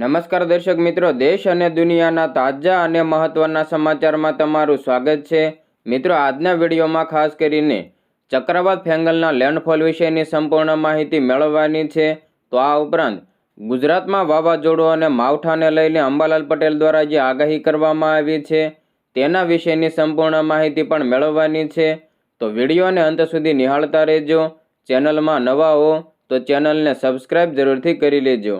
નમસ્કાર દર્શક મિત્રો, દેશ અને દુનિયાના તાજા અને મહત્વના સમાચારમાં તમારું સ્વાગત છે. મિત્રો, આજના વિડીયોમાં ખાસ કરીને ચક્રવાત ફેંગલના લેન્ડફોલ વિશેની સંપૂર્ણ માહિતી મેળવવાની છે. તો આ ઉપરાંત ગુજરાતમાં વાવાઝોડું અને માવઠાને લઈને અંબાલાલ પટેલ દ્વારા જે આગાહી કરવામાં આવી છે, તેના વિશેની સંપૂર્ણ માહિતી પણ મેળવવાની છે. તો વિડીયોને અંત સુધી નિહાળતા રહેજો. ચેનલમાં નવા હો તો ચેનલને સબસ્ક્રાઈબ જરૂરથી કરી લેજો.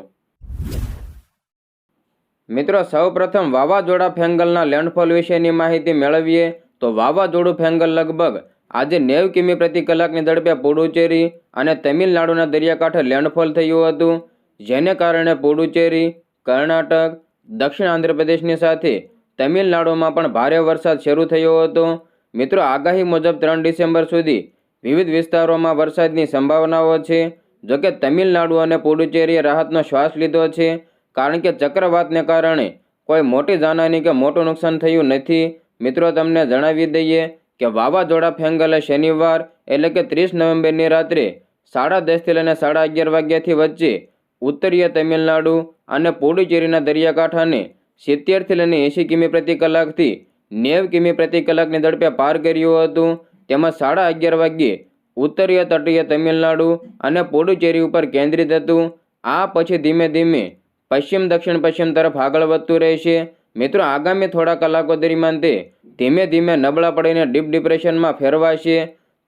મિત્રો, સૌપ્રથમ વાવાઝોડા ફેંગલના લેન્ડફોલ વિશેની માહિતી મેળવીએ તો વાવાઝોડું ફેંગલ લગભગ આજે નેવ કિમી પ્રતિ કલાકની ઝડપે પુડુચેરી અને તમિલનાડુના દરિયાકાંઠે લેન્ડફોલ થયું હતું. જેને કારણે પુડુચેરી, કર્ણાટક, દક્ષિણ આંધ્રપ્રદેશની સાથે તમિલનાડુમાં પણ ભારે વરસાદ શરૂ થયો હતો. મિત્રો, આગાહી મુજબ ત્રણ ડિસેમ્બર સુધી વિવિધ વિસ્તારોમાં વરસાદની સંભાવનાઓ છે. જોકે તમિલનાડુ અને પુડુચેરીએ રાહતનો શ્વાસ લીધો છે. કારણ કે ચક્રવાતને કારણે કોઈ મોટી જાનહાની કે મોટું નુકસાન થયું નથી. મિત્રો, તમને જણાવી દઈએ કે વાવાઝોડા ફેંગલે શનિવાર એટલે કે ત્રીસ નવેમ્બરની રાત્રે સાડા દસથી લઈને સાડા અગિયાર વાગ્યાથી વચ્ચે ઉત્તરીય તમિલનાડુ અને પુડુચેરીના દરિયાકાંઠાને સિત્તેરથી લઈને એંશી કિમી પ્રતિ કલાકથી નેવ કિમી પ્રતિ કલાકની ઝડપે પાર કર્યું હતું. તેમાં સાડા અગિયાર વાગ્યે ઉત્તરીય તટીય તમિલનાડુ અને પુડુચેરી ઉપર કેન્દ્રિત હતું. આ પછી ધીમે ધીમે પશ્ચિમ દક્ષિણ પશ્ચિમ તરફ આગળ વધતું રહેશે. મિત્રો, આગામી થોડા કલાકો દરમિયાન તે ધીમે ધીમે નબળા પડીને ડીપ ડિપ્રેશનમાં ફેરવાશે.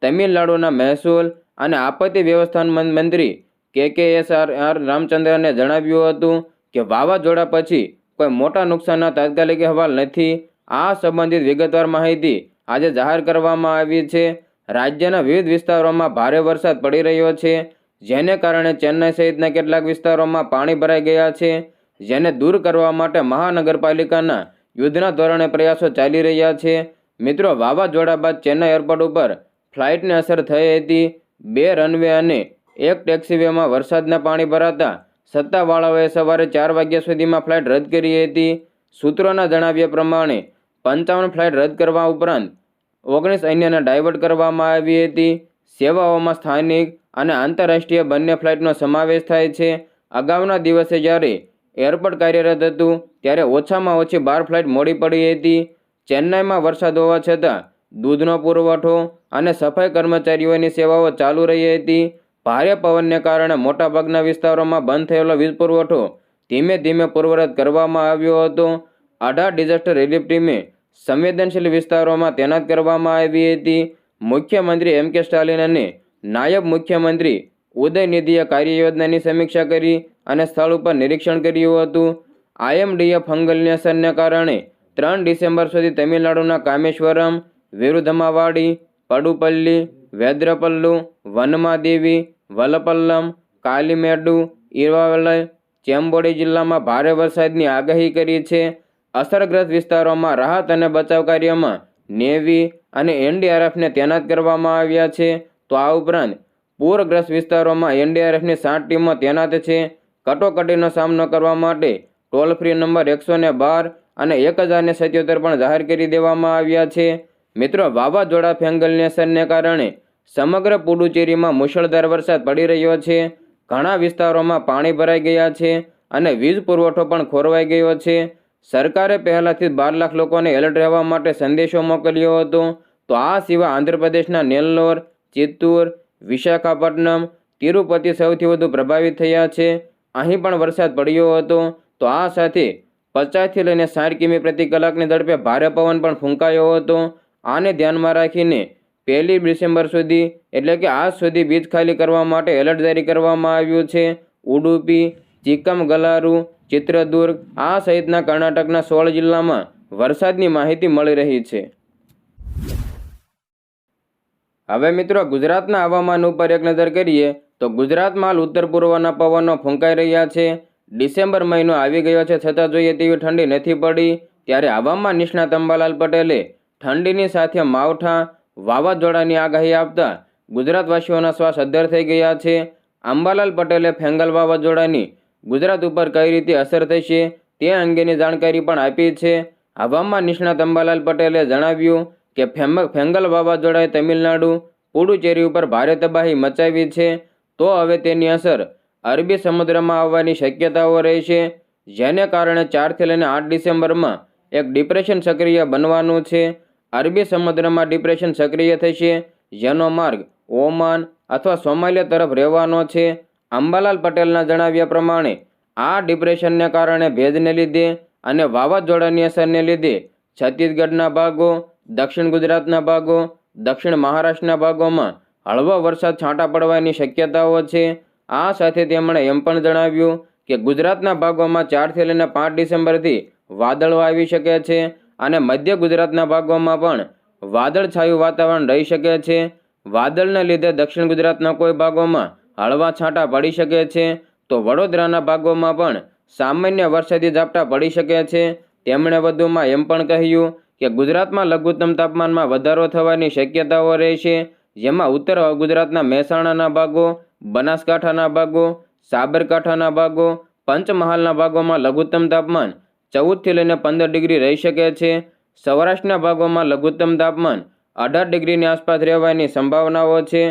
તમિલનાડુના મહેસૂલ અને આપત્તિ વ્યવસ્થાન મંત્રી કે કે એસ આર આર રામચંદ્રને જણાવ્યું હતું કે વાવાઝોડા પછી કોઈ મોટા નુકસાનના તાત્કાલિક અહેવાલ નથી. આ સંબંધિત વિગતવાર માહિતી આજે જાહેર કરવામાં આવી છે. રાજ્યના વિવિધ વિસ્તારોમાં ભારે વરસાદ પડી રહ્યો છે. જેને કારણે ચેન્નઈ સહિતના કેટલાક વિસ્તારોમાં પાણી ભરાઈ ગયા છે, જેને દૂર કરવા માટે મહાનગરપાલિકાના યુદ્ધના ધોરણે પ્રયાસો ચાલી રહ્યા છે. મિત્રો, વાવાઝોડા બાદ ચેન્નઈ એરપોર્ટ ઉપર ફ્લાઇટને અસર થઈ હતી. બે રનવે અને એક ટેક્સીવેમાં વરસાદના પાણી ભરાતા સત્તાવાળાઓએ સવારે ચાર વાગ્યા સુધીમાં ફ્લાઇટ રદ કરી હતી. સૂત્રોના જણાવ્યા પ્રમાણે, પંચાવન ફ્લાઇટ રદ કરવા ઉપરાંત ઓગણીસ અન્યને ડાયવર્ટ કરવામાં આવી હતી. સેવાઓમાં સ્થાનિક અને આંતરરાષ્ટ્રીય બંને ફ્લાઇટનો સમાવેશ થાય છે. અગાઉના દિવસે જ્યારે એરપોર્ટ કાર્યરત હતું, ત્યારે ઓછામાં ઓછી બાર ફ્લાઇટ મોડી પડી હતી. ચેન્નાઈમાં વરસાદ હોવા છતાં દૂધનો પુરવઠો અને સફાઈ કર્મચારીઓની સેવાઓ ચાલુ રહી હતી. ભારે પવનને કારણે મોટાભાગના વિસ્તારોમાં બંધ થયેલો વીજ પુરવઠો ધીમે ધીમે પૂર્વરત કરવામાં આવ્યો હતો. અઢાર ડિઝાસ્ટર રિલીફ ટીમે સંવેદનશીલ વિસ્તારોમાં તૈનાત કરવામાં આવી હતી. મુખ્યમંત્રી એમ કે સ્ટાલિન અને નાયબ મુખ્યમંત્રી ઉદયનિધિએ કાર્યયોજનાની સમીક્ષા કરી અને સ્થળ ઉપર નિરીક્ષણ કર્યું હતું. આઈએમડીએ ફંગલની અસરને કારણે ત્રણ ડિસેમ્બર સુધી તમિલનાડુના કામેશ્વરમ, વિરુધમાવાડી, પડુપલ્લી, વેદ્રપલ્લુ, વનમાદેવી, વલપલ્લમ, કાલીમેડુ ઇરવાવલય ચેમ્બોડી જિલ્લામાં ભારે વરસાદની આગાહી કરી છે. અસરગ્રસ્ત વિસ્તારોમાં રાહત અને બચાવ કાર્યમાં નેવી અને એનડીઆરએફને તૈનાત કરવામાં આવ્યા છે. તો આ ઉપરાંત પૂરગ્રસ્ત વિસ્તારોમાં એનડીઆરએફની સાત ટીમો તૈનાત છે. કટોકટીનો સામનો કરવા માટે ટોલ ફ્રી નંબર એકસો ને બાર અને એક હજારને સત્યોતેર પણ જાહેર કરી દેવામાં આવ્યા છે. મિત્રો, વાવાઝોડા ફેંગલની અસરને કારણે સમગ્ર પુડુચેરીમાં મુશળધાર વરસાદ પડી રહ્યો છે. ઘણા વિસ્તારોમાં પાણી ભરાઈ ગયા છે અને વીજ પુરવઠો પણ ખોરવાઈ ગયો છે. સરકારે પહેલાથી બાર લાખ લોકોને એલર્ટ રહેવા માટે સંદેશો મોકલ્યો હતો. તો આ સિવાય આંધ્રપ્રદેશના નેલ્લોર ચિત્તૂર, વિશાખાપટ્ટનમ, તિરુપતિ સૌથી વધુ પ્રભાવિત થયા છે. અહીં પણ વરસાદ પડ્યો હતો. તો આ સાથે પચાસથી લઈને સાઠ કિમી પ્રતિ કલાકની ઝડપે ભારે પવન પણ ફૂંકાયો હતો. આને ધ્યાનમાં રાખીને પહેલી ડિસેમ્બર સુધી, એટલે કે આજ સુધી બીજ ખાલી કરવા માટે એલર્ટ જારી કરવામાં આવ્યું છે. ઉડુપી ચિક્કમગલારુ ચિત્રદુર્ગ આ સહિતના કર્ણાટકના સોળ જિલ્લામાં વરસાદની માહિતી મળી રહી છે. હવે મિત્રો, ગુજરાતના હવામાન ઉપર એક નજર કરીએ, તો ગુજરાતમાં ઉત્તર પૂર્વના પવનો ફૂંકાઈ રહ્યા છે. ડિસેમ્બર મહિનો આવી ગયો છે, છતાં જોઈએ તેવી ઠંડી નથી પડી. ત્યારે હવામાન નિષ્ણાત અંબાલાલ પટેલે ઠંડીની સાથે માવઠા વાવાઝોડાની આગાહી આપતા ગુજરાતવાસીઓના શ્વાસ અદ્ધર થઈ ગયા છે. અંબાલાલ પટેલે ફેંગલ વાવાઝોડાની ગુજરાત ઉપર કઈ રીતે અસર થશે તે અંગેની જાણકારી પણ આપી છે. હવામાન નિષ્ણાત અંબાલાલ પટેલે જણાવ્યું કે ફેંગલ વાવાઝોડાએ તમિલનાડુ, પુડુચેરી ઉપર ભારે તબાહી મચાવી છે, તો હવે તેની અસર અરબી સમુદ્રમાં આવવાની શક્યતાઓ રહેશે જેને કારણે ચારથી લઈને આઠ ડિસેમ્બરમાં એક ડિપ્રેશન સક્રિય બનવાનું છે. અરબી સમુદ્રમાં ડિપ્રેશન સક્રિય થશે, જેનો માર્ગ ઓમાન અથવા સોમાલિયા તરફ રહેવાનો છે. અંબાલાલ પટેલના જણાવ્યા પ્રમાણે, આ ડિપ્રેશનને કારણે ભેજને લીધે અને વાવાઝોડાની અસરને લીધે છત્તીસગઢના ભાગો દક્ષિણ ગુજરાતના ભાગો, દક્ષિણ મહારાષ્ટ્રના ભાગોમાં હળવા વરસાદ છાંટા પડવાની શક્યતાઓ છે. આ સાથે તેમણે એમ પણ જણાવ્યું કે ગુજરાતના ભાગોમાં ચારથી લઈને પાંચ ડિસેમ્બરથી વાદળો આવી શકે છે અને મધ્ય ગુજરાતના ભાગોમાં પણ વાદળછાયું વાતાવરણ રહી શકે છે. વાદળને લીધે દક્ષિણ ગુજરાતના કોઈ ભાગોમાં હળવા છાંટા પડી શકે છે. તો વડોદરાના ભાગોમાં પણ સામાન્ય વરસાદી ઝાપટા પડી શકે છે. તેમણે વધુમાં એમ પણ કહ્યું કે ગુજરાતમાં લઘુત્તમ તાપમાનમાં વધારો થવાની શક્યતાઓ રહેશે જેમાં ઉત્તર ગુજરાતના મહેસાણાના ભાગો, બનાસકાંઠાના ભાગો, સાબરકાંઠાના ભાગો, પંચમહાલના ભાગોમાં લઘુત્તમ તાપમાન ચૌદથી લઈને પંદર ડિગ્રી રહી શકે છે. સૌરાષ્ટ્રના ભાગોમાં લઘુત્તમ તાપમાન અઢાર ડિગ્રીની આસપાસ રહેવાની સંભાવનાઓ છે.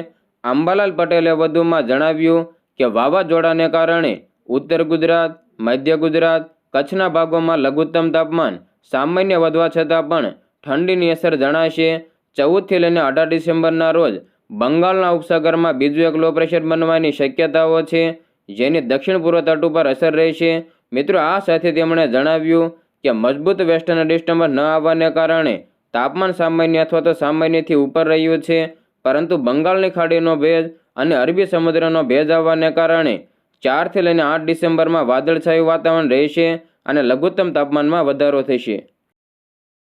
અંબાલાલ પટેલે વધુમાં જણાવ્યું કે વાવાઝોડાને કારણે ઉત્તર ગુજરાત, મધ્ય ગુજરાત કચ્છના ભાગોમાં લઘુત્તમ તાપમાન સામાન્ય વધવા છતાં પણ ઠંડીની અસર જણાશે. ચૌદથી લઈને અઢાર ડિસેમ્બરના રોજ બંગાળના ઉપસાગરમાં બીજું એક લો પ્રેશર બનવાની શક્યતાઓ છે, જેની દક્ષિણ પૂર્વ તટ ઉપર અસર રહેશે. મિત્રો, આ સાથે તેમણે જણાવ્યું કે મજબૂત વેસ્ટર્ન ડિસ્ટર્બન્સ ન આવવાને કારણે તાપમાન સામાન્ય અથવા તો સામાન્યથી ઉપર રહ્યું છે, પરંતુ બંગાળની ખાડીનો ભેજ અને અરબી સમુદ્રનો ભેજ આવવાને કારણે ચારથી લઈને આઠ ડિસેમ્બરમાં વાદળછાયું વાતાવરણ રહેશે. અને લઘુત્તમ તાપમાનમાં વધારો થશે.